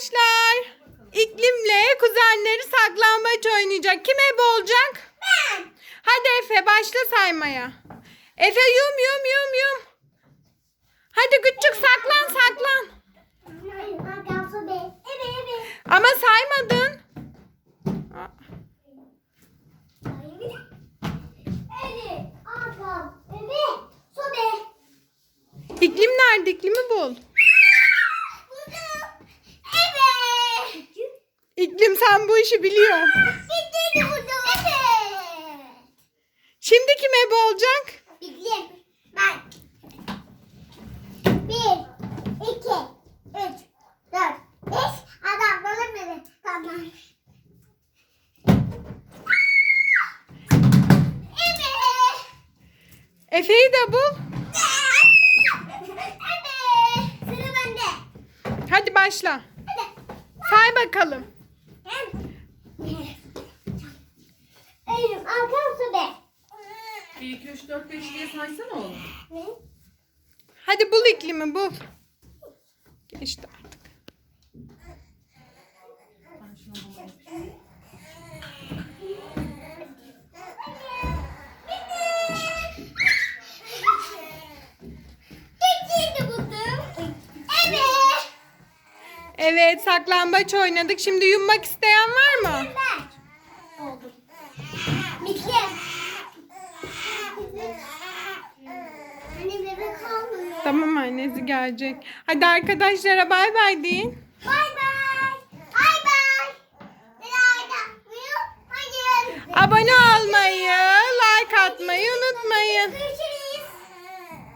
arkadaşlar. İklimle kuzenleri saklambaç oynayacak. Kim ebe olacak? Ben. Hadi Efe başla saymaya. Efe yum yum yum yum. Hadi küçük saklan saklan. Ama saymadın. İklim nerede? İklimi bul. Buldum. Evet. İklim sen bu işi biliyorsun. Bitti buldum. Evet. Şimdi kim ebe olacak? Bildim. Ben. Bir, iki, üç, dört, beş. Adam bana beni. Tamam. Evet. Efe'yi de bul. Evet. Sıra bende. Hadi başla. Hadi. Say bakalım. Elim arkam sobe. 1, 2, 3, 4, 5 diye saysana oğlum. Ne? Hadi bul iklimi bul. Geçti Evet saklambaç oynadık. Şimdi yummak isteyen var mı? Bitti. Anne bebek kalmıyor. Tamam annesi gelecek. Hadi arkadaşlara bay bay deyin. Bay bay. Bay bay. Abone olmayı, like atmayı unutmayın.